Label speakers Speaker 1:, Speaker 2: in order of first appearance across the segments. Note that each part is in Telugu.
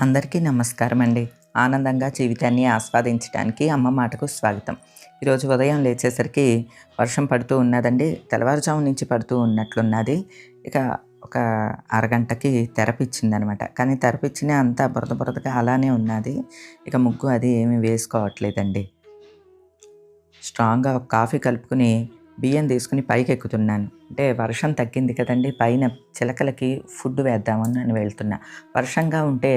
Speaker 1: అందరికీ నమస్కారం అండి ఆనందంగా జీవితాన్ని ఆస్వాదించడానికి అమ్మ మాటకు స్వాగతం. ఈరోజు ఉదయం లేచేసరికి వర్షం పడుతూ ఉన్నదండి. తెల్లవారుజాము నుంచి పడుతూ ఉన్నట్లున్నది. ఇక ఒక అరగంటకి తెరపిచ్చిందనమాట. కానీ తెరపిచ్చిన అంతా బురద బురదగా అలానే ఉన్నది. ఇక ముగ్గు అది ఏమీ వేసుకోవట్లేదండి. స్ట్రాంగ్గా కాఫీ కలుపుకుని బియ్యం తీసుకుని పైకి ఎక్కుతున్నాను అంటే వర్షం తగ్గింది కదండి పైన చిలకలకి ఫుడ్ వేద్దామని నేను వెళ్తున్నా. వర్షంగా ఉంటే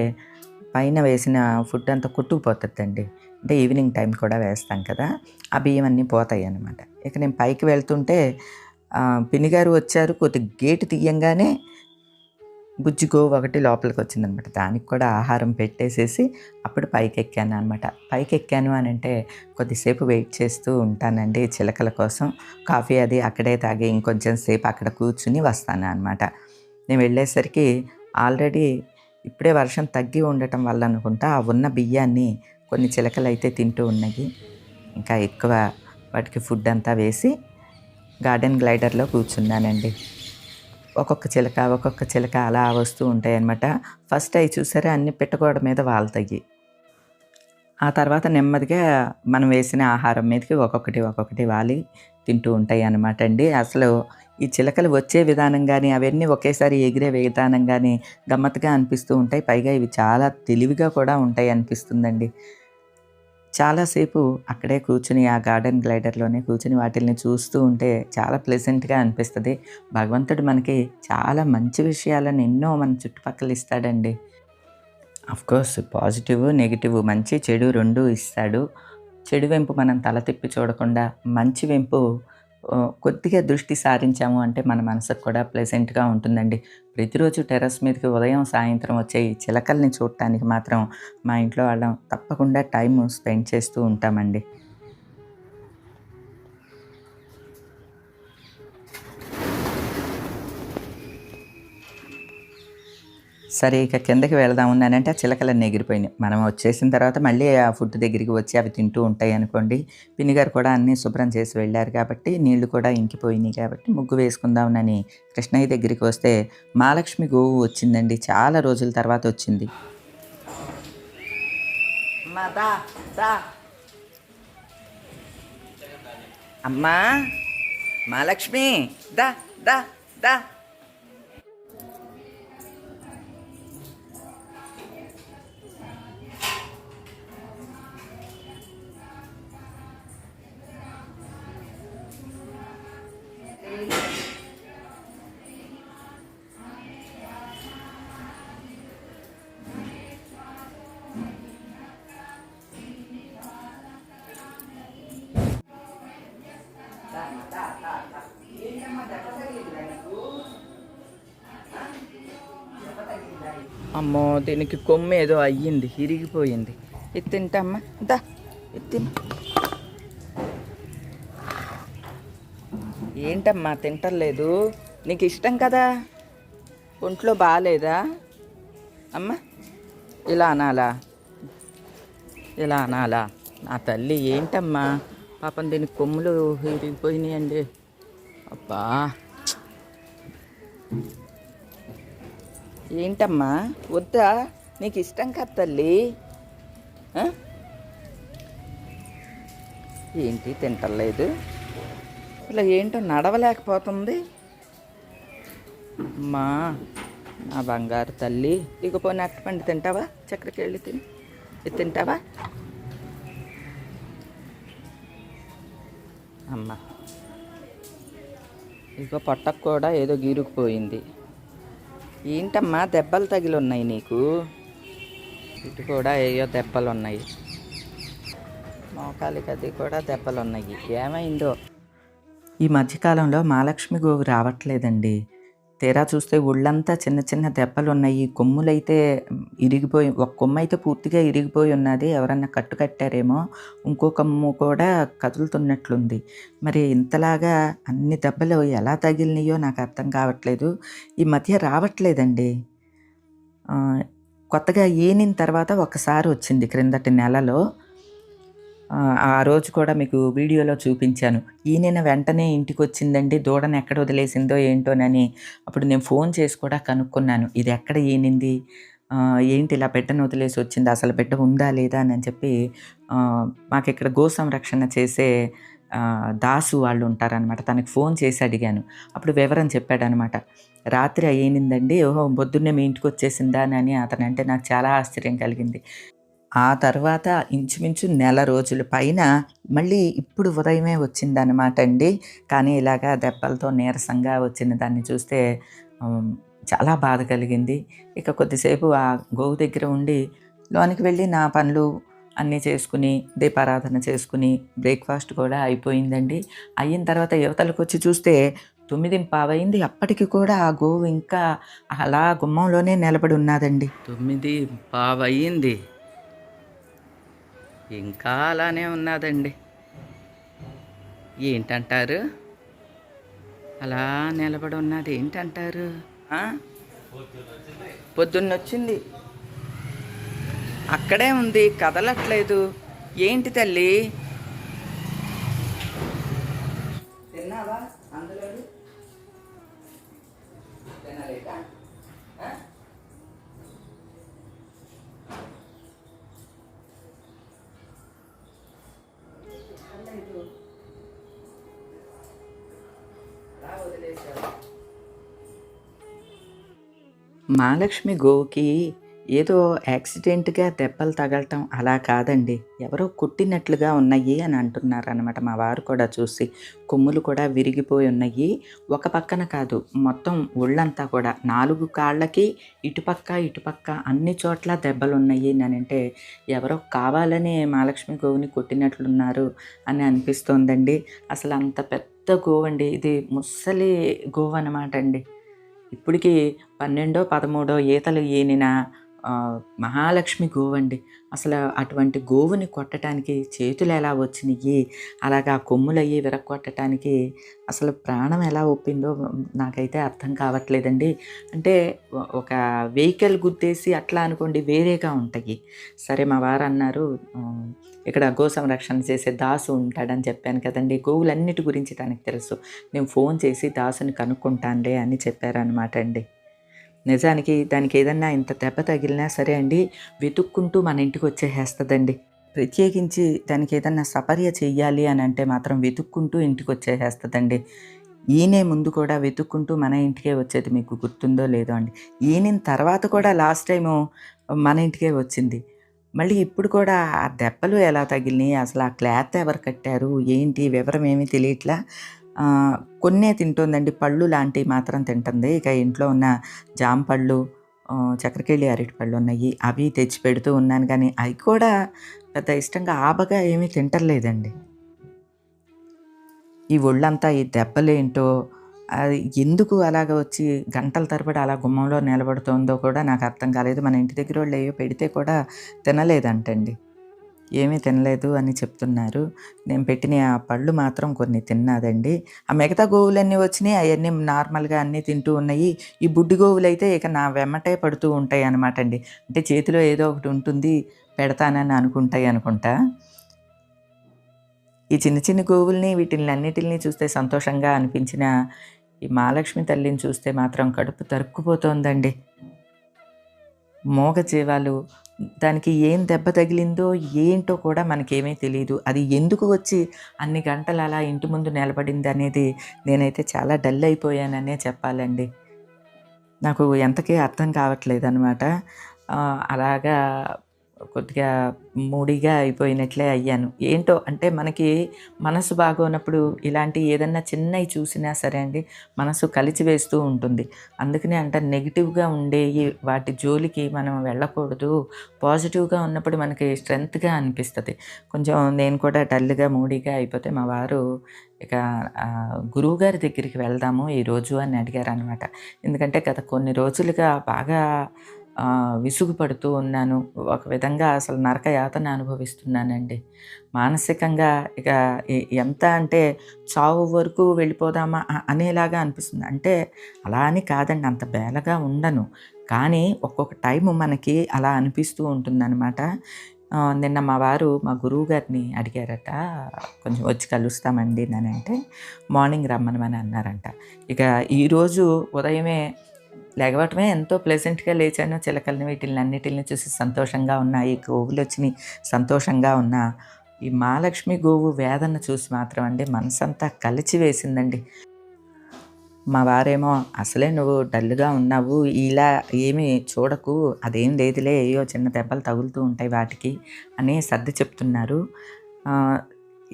Speaker 1: పైన వేసిన ఫుడ్ అంతా కొట్టుకుపోతుందండి. అంటే ఈవినింగ్ టైం కూడా వేస్తాం కదా ఆ బియ్యం అన్నీ పోతాయి అన్నమాట. ఇక నేను పైకి వెళ్తుంటే పినిగారు వచ్చారు కొద్ది గేటు తీయంగానే బుజ్జిగో ఒకటి లోపలికి వచ్చిందనమాట. దానికి కూడా ఆహారం పెట్టేసేసి అప్పుడు పైకి ఎక్కాను అనమాట. పైకి ఎక్కాను అని అంటే కొద్దిసేపు వెయిట్ చేస్తూ ఉంటానండి చిలకల కోసం. కాఫీ అది అక్కడే తాగి ఇంకొంచెం సేపు అక్కడ కూర్చుని వస్తాను అనమాట. నేను వెళ్ళేసరికి ఆల్రెడీ ఇప్పుడే వర్షం తగ్గి ఉండటం వల్ల అనుకుంటా ఆ ఉన్న బియ్యాన్ని కొన్ని చిలకలు అయితే తింటూ ఉన్నాయి ఇంకా ఎక్కువ వాటికి ఫుడ్ అంతా వేసి గార్డెన్ గ్లైడర్లో కూర్చున్నానండి. ఒక్కొక్క చిలక ఒక్కొక్క చిలక అలా వస్తూ ఉంటాయి అన్నమాట. ఫస్ట్ అవి చూసారా? అన్ని పెట్టుకోవడం మీద వాళ్తాయి. ఆ తర్వాత నెమ్మదిగా మనం వేసిన ఆహారం మీదకి ఒక్కొక్కటి ఒక్కొక్కటి వాలి తింటూ ఉంటాయి అన్నమాట అండి. అసలు ఈ చిలకలు వచ్చే విధానం కానీ అవన్నీ ఒకేసారి ఎగిరే విధానం కానీ గమ్మత్తుగా అనిపిస్తూ ఉంటాయి. పైగా ఇవి చాలా తెలివిగా కూడా ఉంటాయి అనిపిస్తుందండి. చాలాసేపు అక్కడే కూర్చుని ఆ గార్డెన్ గ్లైడర్లోనే కూర్చుని వాటిల్ని చూస్తూ ఉంటే చాలా ప్లెజెంట్గా అనిపిస్తుంది. భగవంతుడు మనకి చాలా మంచి విషయాలను ఎన్నో మన చుట్టుపక్కల ఇస్తాడండి. కోర్స్ పాజిటివ్ నెగిటివ్ మంచి చెడు రెండు ఇస్తాడు. చెడు వెంపు మనం తల తిప్పి చూడకుండా మంచి వెంపు కొద్దిగా దృష్టి సారించాము అంటే మన మనసుకు కూడా ప్లెజెంట్గా ఉంటుందండి. ప్రతిరోజు టెర్రస్ మీదకి ఉదయం సాయంత్రం వచ్చే ఈ చిలకల్ని చూడటానికి మాత్రం మా ఇంట్లో వాళ్ళం తప్పకుండా టైం స్పెండ్ చేస్తూ ఉంటామండి. సరే ఇక కిందకి వెళదాం ఉన్నానంటే ఆ చిలకలన్నీ ఎగిరిపోయినాయి. మనం వచ్చేసిన తర్వాత మళ్ళీ ఆ ఫుడ్ దగ్గరికి వచ్చి అవి తింటూ ఉంటాయి అనుకోండి. పిన్నిగారు కూడా అన్నీ శుభ్రం చేసి వెళ్ళారు కాబట్టి నీళ్ళు కూడా ఇంకిపోయినాయి కాబట్టి ముగ్గు వేసుకుందామనని కృష్ణయ్య దగ్గరికి వస్తే మహాలక్ష్మి గోవు వచ్చిందండి. చాలా రోజుల తర్వాత వచ్చింది. అమ్మా మహాలక్ష్మి దా దా దా. అమ్మో దీనికి కొమ్ము ఏదో అయ్యింది ఇరిగిపోయింది. ఇది తింటమ్మా దా ఇది ఏంటమ్మా తింటలేదు? నీకు ఇష్టం కదా? ఒంట్లో బాగాలేదా అమ్మా ఇలా అనాలా? ఇలా అనాలా? నా తల్లి ఏంటమ్మా పాపం దీనికి కొమ్ములు ఇరిగిపోయినాయండి. అబ్బా. ఏంటమ్మా? వద్దా? నీకు ఇష్టం కదా తల్లి. ఏంటి తింటలేదు? ఇలా ఏంటో నడవలేకపోతుంది. అమ్మా నా బంగారు తల్లి. ఇకపోయిన పోనీ అట్టపండి తింటావా? చక్కెరకి వెళ్ళి తిని. ఇది తింటావా? అమ్మా. ఇక పొట్టకు కూడా ఏదో గీరుకుపోయింది. ఏంటమ్మా దెబ్బలు తగిలి ఉన్నాయి నీకు? ఇటు కూడా ఏయో దెబ్బలు ఉన్నాయి మోకాలికి అది కూడా దెబ్బలు ఉన్నాయి ఏమైందో? ఈ మధ్యకాలంలో మహాలక్ష్మి గోవు రావట్లేదండి. తీరా చూస్తే ఒళ్ళంతా చిన్న చిన్న దెబ్బలు ఉన్నాయి కొమ్ములైతే ఇరిగిపోయి ఒక కొమ్ము అయితే పూర్తిగా ఇరిగిపోయి ఉన్నది. ఎవరన్నా కట్టు కట్టారేమో ఇంకో కొమ్ము కూడా కదులుతున్నట్లుంది. మరి ఇంతలాగా అన్ని దెబ్బలు ఎలా తగిలినాయో నాకు అర్థం కావట్లేదు. ఈ మధ్య రావట్లేదండి. కొత్తగా ఈనిన తర్వాత ఒకసారి వచ్చింది క్రిందటి నెలలో. ఆ, రోజు కూడా మీకు వీడియోలో చూపించాను ఈయన వెంటనే ఇంటికి వచ్చిందండి దూడను ఎక్కడ వదిలేసిందో ఏంటోనని అప్పుడు నేను ఫోన్ చేసి కూడా కనుక్కున్నాను ఇది ఎక్కడ ఈనింది ఏంటి ఇలా బిడ్డను వదిలేసి వచ్చింది. అసలు బిడ్డ ఉందా? లేదా? అని చెప్పి మాకు ఇక్కడ గో సంరక్షణ చేసే దాసు వాళ్ళు ఉంటారనమాట. తనకి ఫోన్ చేసి అడిగాను. అప్పుడు వివరం చెప్పాడనమాట. రాత్రి అయ్యిందండి. ఓహో! పొద్దున్నే మీ ఇంటికి వచ్చేసిందా అని అతనంటే నాకు చాలా ఆశ్చర్యం కలిగింది. ఆ తర్వాత ఇంచుమించు నెల రోజుల పైన మళ్ళీ ఇప్పుడు ఉదయమే వచ్చిందనమాట అండి. కానీ ఇలాగా దెబ్బలతో నీరసంగా వచ్చిన దాన్ని చూస్తే చాలా బాధ కలిగింది. ఇక కొద్దిసేపు ఆ గోవు దగ్గర ఉండి లోనికి వెళ్ళి నా పనులు అన్నీ చేసుకుని, దీపారాధన చేసుకుని, బ్రేక్‌ఫాస్ట్ కూడా అయిపోయిందండి. అయిన తర్వాత యువతలకొచ్చి చూస్తే తొమ్మిది పావైంది అప్పటికి కూడా ఆ గోవు ఇంకా అలా గుమ్మంలోనే నిలబడి ఉన్నాదండి. 9:15 అయింది. ఇంకా అలానే ఉన్నాదండి. ఏంటంటారు? అలా నిలబడి ఉన్నది ఏంటంటారు? పొద్దున్నొచ్చింది. అక్కడే ఉంది కదలట్లేదు. ఏంటి తల్లి? మహాలక్ష్మి గోవుకి ఏదో యాక్సిడెంట్‌గా దెబ్బలు తగలటం అలా కాదండి. ఎవరో కొట్టినట్లుగా ఉన్నాయి అని అంటున్నారనమాట మా వారు కూడా చూసి. కొమ్ములు కూడా విరిగిపోయి ఉన్నాయి. ఒక పక్కన కాదు మొత్తం ఒళ్ళంతా కూడా నాలుగు కాళ్ళకి ఇటుపక్క, ఇటుపక్క అన్ని చోట్ల దెబ్బలు ఉన్నాయి అంటే ఎవరో కావాలని మహాలక్ష్మి గోవుని కొట్టినట్లున్నారు అని అనిపిస్తోందండి. అసలు అంత పెద్ద పెద్ద గోవు ఇది ముసలి గోవు అన్నమాట అండి. ఇప్పటికీ పన్నెండో పదమూడో ఈతలు ఈనిన మహాలక్ష్మి గోవండి. అసలు అటువంటి గోవుని కొట్టటానికి ఎలా వచ్చినాయి అలాగా కొమ్ములయ్యి విరగ్గొట్టటానికి అసలు ప్రాణం ఎలా ఒప్పిందో నాకైతే అర్థం కావట్లేదండి. అంటే ఒక వెహికల్ గుద్దేసి అట్లా అనుకోండి వేరేగా ఉంటాయి. సరే మా వారన్నారు అన్నారు ఇక్కడ గో సంరక్షణ చేసే దాసు ఉంటాడని చెప్పాను కదండి గోవులన్నిటి గురించి తనకి తెలుసు. నేను ఫోన్ చేసి దాసుని కనుక్కుంటానులే అని చెప్పారనమాట అండి. నిజానికి దానికి ఏదన్నా ఇంత దెబ్బ తగిలినా సరే అండి వెతుక్కుంటూ మన ఇంటికి వచ్చేసేస్తుందండి ప్రత్యేకించి దానికి ఏదన్నా సపర్య చెయ్యాలి అంటే మాత్రం వెతుక్కుంటూ ఇంటికి వచ్చేసేస్తుందండి ఈయనే ముందు కూడా వెతుక్కుంటూ మన ఇంటికే వచ్చేది మీకు గుర్తుందో లేదో అండి. ఈయన తర్వాత కూడా లాస్ట్ టైము మన ఇంటికే వచ్చింది. మళ్ళీ ఇప్పుడు కూడా ఆ దెబ్బలు ఎలా తగిలినాయి అసలు ఆ క్లాత్ ఎవరు కట్టారు? ఏంటి? వివరం ఏమీ తెలియట్లా. కొన్నే తింటుందండి పళ్ళు లాంటివి మాత్రం తింటుంది. ఇక ఇంట్లో ఉన్న జామ పళ్ళు, అరటిపళ్ళు ఉన్నాయి అవి తెచ్చి పెడుతూ ఉన్నాను కానీ అవి కూడా పెద్ద ఇష్టంగా ఆబగా ఏమీ తింటలేదండి ఈ ఒళ్ళంతా ఈ దెబ్బలేంటో, అది ఎందుకు అలాగ వచ్చి గంటల తరబడి అలా గుమ్మంలో నిలబడుతోందో కూడా నాకు అర్థం కాలేదు. మన ఇంటి దగ్గర వాళ్ళు ఏవో పెడితే కూడా తినలేదంటండి. ఏమీ తినలేదు అని చెప్తున్నారు. నేను పెట్టిన ఆ పళ్ళు మాత్రం కొన్ని తిన్నాదండి. ఆ మిగతా గోవులన్నీ వచ్చినాయి అవన్నీ నార్మల్‌గా అన్నీ తింటూ ఉన్నాయి. ఈ బుడ్డి గోవులైతే ఇక నా వెమ్మటే పడుతూ ఉంటాయి అనమాట అండి. అంటే చేతిలో ఏదో ఒకటి ఉంటుంది పెడతానని అనుకుంటాయి అనుకుంటా. ఈ చిన్న చిన్న గోవుల్ని వీటిలన్నిటిని చూస్తే సంతోషంగా అనిపించిన ఈ మహాలక్ష్మి తల్లిని చూస్తే మాత్రం కడుపు తరుక్కుపోతోందండి. మోగ జీవాలు దానికి ఏం దెబ్బ తగిలిందో ఏంటో కూడా మనకేమీ తెలియదు అది ఎందుకు వచ్చి అన్ని గంటలు అలా ఇంటి ముందు నిలబడింది అనేది నేనైతే చాలా డల్ అయిపోయాననే చెప్పాలండి. నాకు ఎంతకీ అర్థం కావట్లేదనమాట. అనమాట అలాగా కొద్దిగా మూడీగా అయిపోయినట్లే అయ్యాను. ఏంటో అంటే మనకి మనసు బాగోనప్పుడు ఇలాంటి ఏదన్నా చిన్నవి చూసినా సరే అండి మనసు కలిచివేస్తూ ఉంటుంది. అందుకనే అంట నెగిటివ్గా ఉండే వాటి జోలికి మనం వెళ్ళకూడదు. పాజిటివ్‌గా ఉన్నప్పుడు మనకి స్ట్రెంగ్త్‌గా అనిపిస్తుంది కొంచెం నేను కూడా డల్‌గా, మూడిగా అయిపోతే మా వారు ఇక గురువుగారి దగ్గరికి వెళ్దాము ఈరోజు అని అడిగారనమాట. ఎందుకంటే గత కొన్ని రోజులుగా బాగా విసుగుపడుతూ విసుగు పడుతూ ఉన్నాను. ఒక విధంగా అసలు నరక యాతన అనుభవిస్తున్నానండి. మానసికంగా ఇక ఎంత అంటే చావు వరకు వెళ్ళిపోదామా అనేలాగా అనిపిస్తుంది. అంటే అలా అని కాదండి అంత బేలగా ఉండను. కానీ ఒక్కొక్క టైము మనకి అలా అనిపిస్తూ ఉంటుందన్నమాట నిన్న మా వారు మా గురువు గారిని అడిగారట. కొంచెం వచ్చి కలుస్తామండి అని అంటే మార్నింగ్ రమ్మనమని అన్నారంట. ఇక ఈరోజు ఉదయమే లేకపోవటమే ఎంతో ప్లెజెంట్గా లేచాను. చిలకల్ని వీటిని అన్నిటిని చూసి సంతోషంగా ఉన్నాయి గోవులు వచ్చినాయి సంతోషంగా ఉన్నా. ఈ మహాలక్ష్మి గోవు వేదన చూసి మాత్రం అండి మనసంతా కలిచి వేసిందండి. మా వారేమో అసలే నువ్వు డల్గా ఉన్నావు. ఇలా ఏమి చూడకు. అదేం లేదులే. ఏయో చిన్న దెబ్బలు తగులుతూ ఉంటాయి వాటికి అని సర్ది చెప్తున్నారు.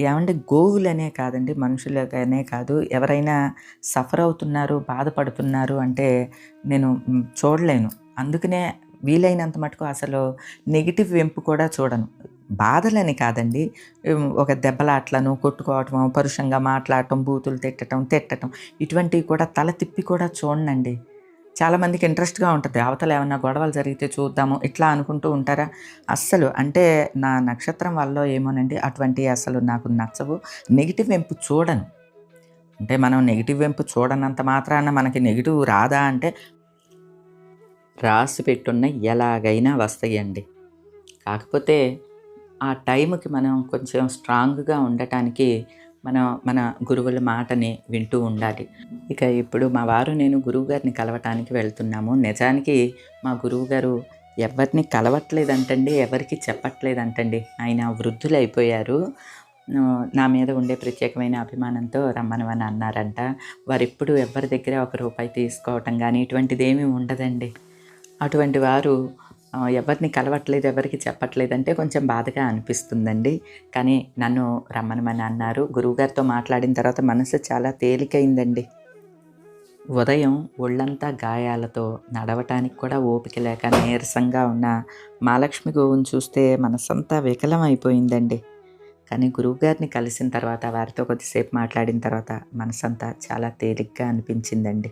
Speaker 1: ఏమంటే గోవులనే కాదండి మనుషులనే కాదు. ఎవరైనా సఫర్ అవుతున్నారు బాధపడుతున్నారు అంటే నేను చూడలేను. అందుకనే వీలైనంత మటుకు అసలు నెగిటివ్ వెంపు కూడా చూడను. బాధలని కాదండి. ఒక దెబ్బలాట్లను కొట్టుకోవటం పరుషంగా మాట్లాడటం బూతులు తిట్టడం తిట్టడం ఇటువంటివి కూడా తల తిప్పి కూడా చూడనండి. చాలామందికి ఇంట్రెస్ట్గా ఉంటుంది. అవతల ఏమన్నా గొడవలు జరిగితే చూద్దాము ఇట్లా అనుకుంటూ ఉంటారా? అస్సలు అంటే నా నక్షత్రం వల్ల ఏమోనండి అటువంటి అసలు నాకు నచ్చవు. నెగిటివ్ వెంపు చూడను. అంటే మనం నెగిటివ్ వెంపు చూడనంత మాత్రాన మనకి నెగిటివ్ రాదా అంటే రాసి పెట్టున్న ఎలాగైనా వస్తాయండి. కాకపోతే ఆ టైంకి మనం కొంచెం స్ట్రాంగ్గా ఉండటానికి మనం మన గురువుల మాటని వింటూ ఉండాలి. ఇక ఇప్పుడు మా వారు నేను గురువుగారిని కలవటానికి వెళ్తున్నాము. నిజానికి మా గురువుగారు ఎవరిని కలవట్లేదంటండి ఎవరికి చెప్పట్లేదంటండి. ఆయన వృద్ధులు అయిపోయారు నా మీద ఉండే ప్రత్యేకమైన అభిమానంతో రమ్మనమని అన్నారంట. వారు ఎప్పుడు ఎవరి దగ్గర ఒక రూపాయి తీసుకోవటం కానీ ఇటువంటిది ఏమీ ఉండదండి. అటువంటి వారు ఎవరిని కలవట్లేదు ఎవరికి చెప్పట్లేదు అంటే కొంచెం బాధగా అనిపిస్తుందండి. కానీ నన్ను రమ్మనమని అన్నారు. గురువుగారితో మాట్లాడిన తర్వాత మనసు చాలా తేలికైందండి. ఉదయం ఒళ్ళంతా గాయాలతో నడవటానికి కూడా ఓపిక లేక నీరసంగా ఉన్న మహాలక్ష్మి గోవుని చూస్తే మనసంతా వికలం అయిపోయిందండి కానీ గురువుగారిని కలిసిన తర్వాత వారితో కొద్దిసేపు మాట్లాడిన తర్వాత మనసంతా చాలా తేలిగ్గా అనిపించిందండి.